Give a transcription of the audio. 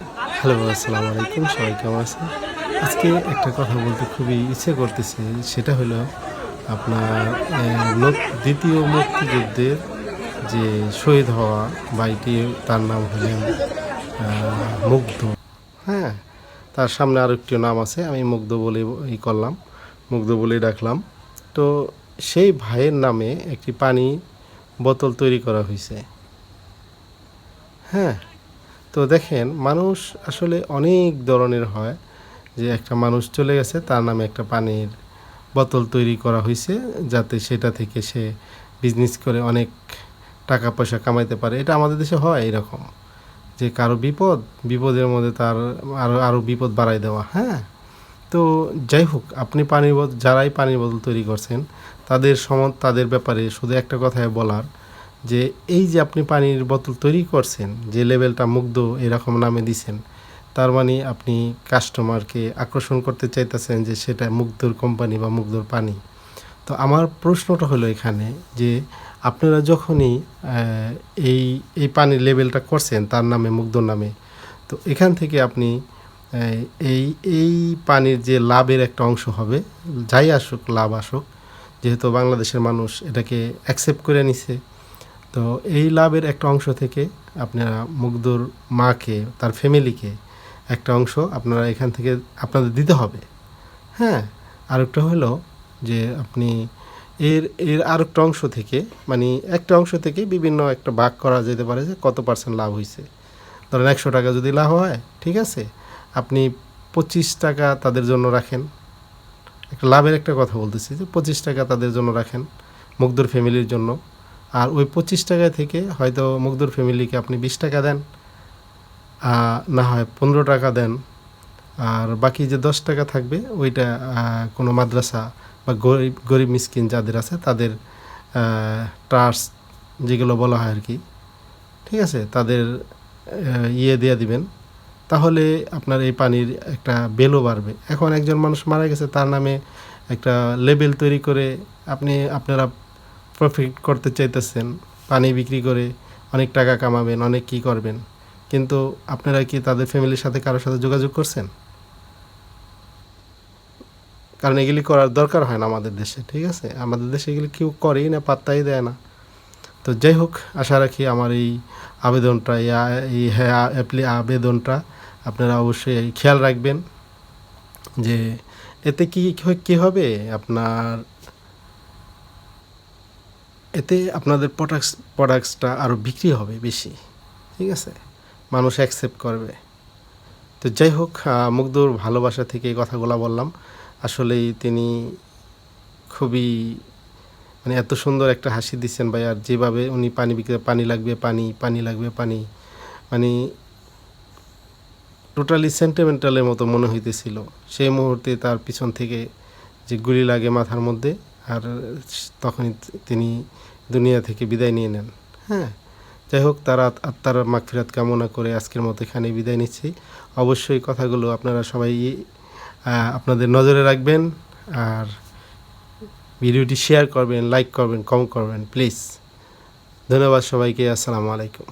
Hello আসসালামু আলাইকুম, সবাই কেমন আছেন? আজকে একটা কথা বলতে খুবই ইচ্ছে করতেছে, সেটা হলো আপনার মুক- দ্বিতীয় মুক্তিযুদ্ধের যে শহীদ হওয়া বাইটি তার নাম হলেন মুগ্ধ। হ্যাঁ তার সামনে আরও একটি নাম আছে, আমি মুগ্ধ বলে ই করলাম, মুগ্ধ বলেই ডাকলাম। তো সেই ভাইয়ের নামে একটি পানি বোতল তৈরি করা হয়েছে। হ্যাঁ তো দেখেন, মানুষ আসলে অনেক ধরনের হয় যে একটা মানুষ চলে গেছে, তার নামে একটা পানির বোতল তৈরি করা হয়েছে যাতে সেটা থেকে সে বিজনেস করে অনেক টাকা পয়সা কামাইতে পারে। এটা আমাদের দেশে হয় এরকম যে কারও বিপদ, বিপদের মধ্যে তার আরও আরও বিপদ বাড়াই দেওয়া হ্যাঁ? তো যাই হোক, আপনি পানির বোতল যারাই পানির বোতল তৈরি করছেন, তাদের সম, তাদের ব্যাপারে শুধু একটা কথাই বলার যে এই যে আপনি পানির বোতল তৈরি করছেন, যে লেভেলটা মুগ্ধ এরকম নামে দিছেন, তার মানে আপনি কাস্টমারকে আকর্ষণ করতে চাইতেছেন যে সেটা মুগ্ধর কোম্পানি বা মুগ্ধর পানি। তো আমার প্রশ্নটা হলো এখানে যে আপনারা যখনই এই এই পানির লেভেলটা করছেন, তার নামে মুগ্ধর নামে, তো এখান থেকে আপনি এই এই পানির যে লাভের একটা অংশ হবে, যাই আসুক, লাভ আসুক, যেহেতু বাংলাদেশের মানুষ এটাকে অ্যাকসেপ্ট করে নিছে তো এই লাভের একটা অংশ থেকে আপনারা মুগ্ধর মাকে, তার ফ্যামিলিকে একটা অংশ আপনারা এখান থেকে আপনাদের দিতে হবে। হ্যাঁ আরেকটা হলো যে আপনি এর এর আরেকটা অংশ থেকে মানে একটা অংশ থেকে বিভিন্ন একটা ভাগ করা যেতে পারে যে কত পার্সেন্ট লাভ হয়েছে ধরেন একশো টাকা যদি লাভ হয়, ঠিক আছে? আপনি পঁচিশ টাকা তাদের জন্য রাখেন। একটা লাভের একটা কথা বলতেছি যে পঁচিশ টাকা তাদের জন্য রাখেন মুগ্ধর ফ্যামিলির জন্য। আর ওই পঁচিশ টাকা থেকে হয়তো মুগ্ধর ফ্যামিলিকে আপনি বিশ টাকা দেন না হয় পনেরো টাকা দেন। আর বাকি যে দশ টাকা থাকবে, ওইটা কোনো মাদ্রাসা বা গরিব গরিব মিসকিন যাদের আছে, তাদের ট্রাস্ট যেগুলো বলা হয় আর কি, ঠিক আছে? তাদের ইয়ে দিয়ে দিবেন। তাহলে আপনার এই পানির একটা বেলও বাড়বে। এখন একজন মানুষ মারা গেছে, তার নামে একটা লেবেল তৈরি করে আপনি, আপনারা প্রফিট করতে চাইতেছেন, পানি বিক্রি করে অনেক টাকা কামাবেন, অনেক কি করবেন, কিন্তু আপনারা কি তাদের ফ্যামিলির সাথে কারোর সাথে যোগাযোগ করছেন? কারণ এগুলি করার দরকার হয় না আমাদের দেশে, ঠিক আছে? আমাদের দেশে এগুলি কেউ করেই না, পাত্তাই দেয় না। তো যাই হোক, আশা রাখি আমার এই আবেদনটা, এই হ্যাঁ অ্যাপ্লি আবেদনটা আপনারা অবশ্যই খেয়াল রাখবেন যে এতে কি, কী হবে? আপনার এতে আপনাদের প্রোডাক্টস প্রোডাক্টসটা আরও বিক্রি হবে বেশি, ঠিক আছে? মানুষ অ্যাকসেপ্ট করবে। তো যাই হোক মুগ্ধর ভালোবাসা থেকে কথাগুলো বললাম। আসলেই তিনি খুবই মানে এত সুন্দর একটা হাসি দিচ্ছেন ভাই, আর যেভাবে উনি পানি বিক্রি, পানি লাগবে, পানি পানি লাগবে, পানি। মানে টোটালি সেন্টিমেন্টালের মতো মনে হইতেছিল। সেই মুহূর্তে তার পিছন থেকে যে গুলি লাগে মাথার মধ্যে আর তখনই তিনি দুনিয়া থেকে বিদায় নিয়ে নেন। হ্যাঁ যাই হোক, তারা আত্মার মাগফিরাত কামনা করে আজকের মতো এখানে বিদায় নিচ্ছি। অবশ্যই কথাগুলো আপনারা সবাই আপনাদের নজরে রাখবেন আর ভিডিওটি শেয়ার করবেন, লাইক করবেন, কমেন্ট করবেন, প্লিজ। ধন্যবাদ সবাইকে, আসসালামু আলাইকুম।